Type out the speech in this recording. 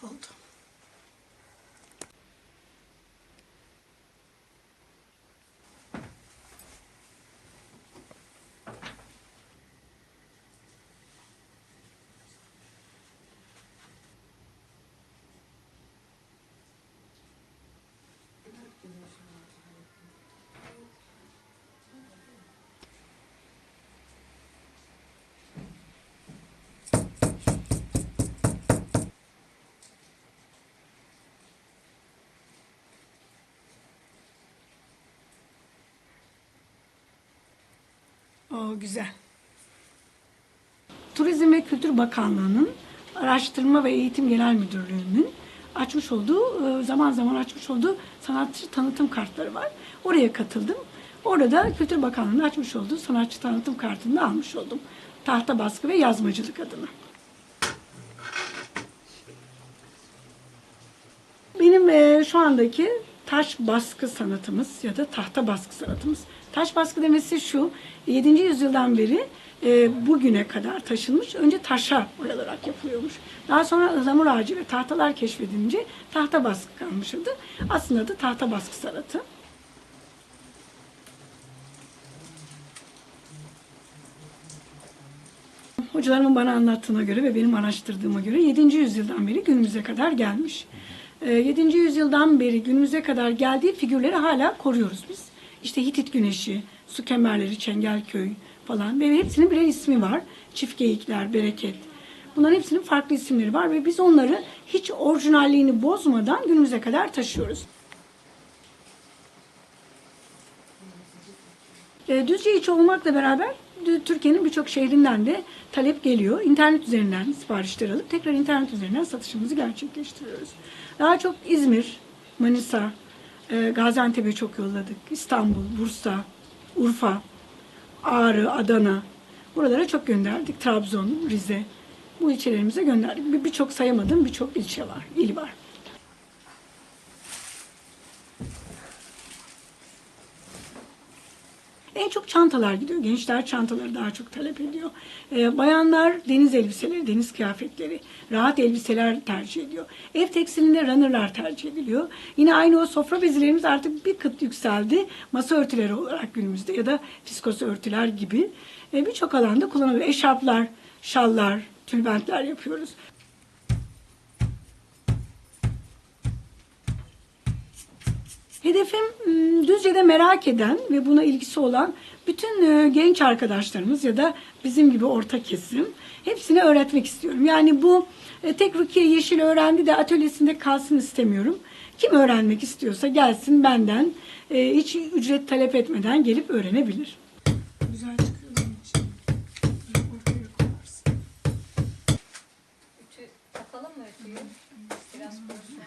told. O güzel. Turizm ve Kültür Bakanlığı'nın Araştırma ve Eğitim Genel Müdürlüğü'nün açmış olduğu, e, zaman zaman açmış olduğu sanatçı tanıtım kartları var. Oraya katıldım. Orada Kültür Bakanlığı'nın açmış olduğu sanatçı tanıtım kartını da almış oldum. Tahta baskı ve yazmacılık adına. Benim e, şu andaki taş baskı sanatımız ya da tahta baskı sanatımız. Taş baskı demesi şu, 7. yüzyıldan beri e, bugüne kadar taşınmış. Önce taşa oyalarak yapılıyormuş. Daha sonra ıhlamur ağacı ve tahtalar keşfedilince tahta baskı kalmış adı. Aslında adı tahta baskı sanatı. Hocalarımın bana anlattığına göre ve benim araştırdığıma göre 7. yüzyıldan beri günümüze kadar gelmiş. Ee, 7. yüzyıldan beri günümüze kadar geldiği figürleri hala koruyoruz biz. İşte Hitit Güneşi, Su Kemerleri, Çengelköy falan ve hepsinin birer ismi var. Çift Geyikler, Bereket. Bunların hepsinin farklı isimleri var ve biz onları hiç orijinalliğini bozmadan günümüze kadar taşıyoruz. Düzce içi olmakla beraber Türkiye'nin birçok şehrinden de talep geliyor. İnternet üzerinden siparişler alıp tekrar internet üzerinden satışımızı gerçekleştiriyoruz. Daha çok İzmir, Manisa, e, Gaziantep'e çok yolladık. İstanbul, Bursa, Urfa, Ağrı, Adana. Buralara çok gönderdik. Trabzon, Rize. Bu ilçelerimize gönderdik. Bir- Birçok sayamadığım birçok ilçe var, il var. En çok çantalar gidiyor. Gençler çantaları daha çok talep ediyor. Ee, bayanlar deniz elbiseleri, deniz kıyafetleri, rahat elbiseler tercih ediyor. Ev tekstilinde runnerlar tercih ediliyor. Yine aynı o sofra bezilerimiz artık bir kıt yükseldi. Masa örtüleri olarak günümüzde ya da fiskos örtüler gibi Ee, birçok alanda kullanılıyor. Eşarplar, şallar, tülbentler yapıyoruz. Hedefim hmm, Düzce'de merak eden ve buna ilgisi olan bütün e, genç arkadaşlarımız ya da bizim gibi orta kesim hepsini öğretmek istiyorum. Yani bu e, tek Rukiye Yeşil öğrendi de atölyesinde kalsın istemiyorum. Kim öğrenmek istiyorsa gelsin benden e, hiç ücret talep etmeden gelip öğrenebilir. Güzel çıkıyor Ütü atalım mı ütüyü? Biraz koysun.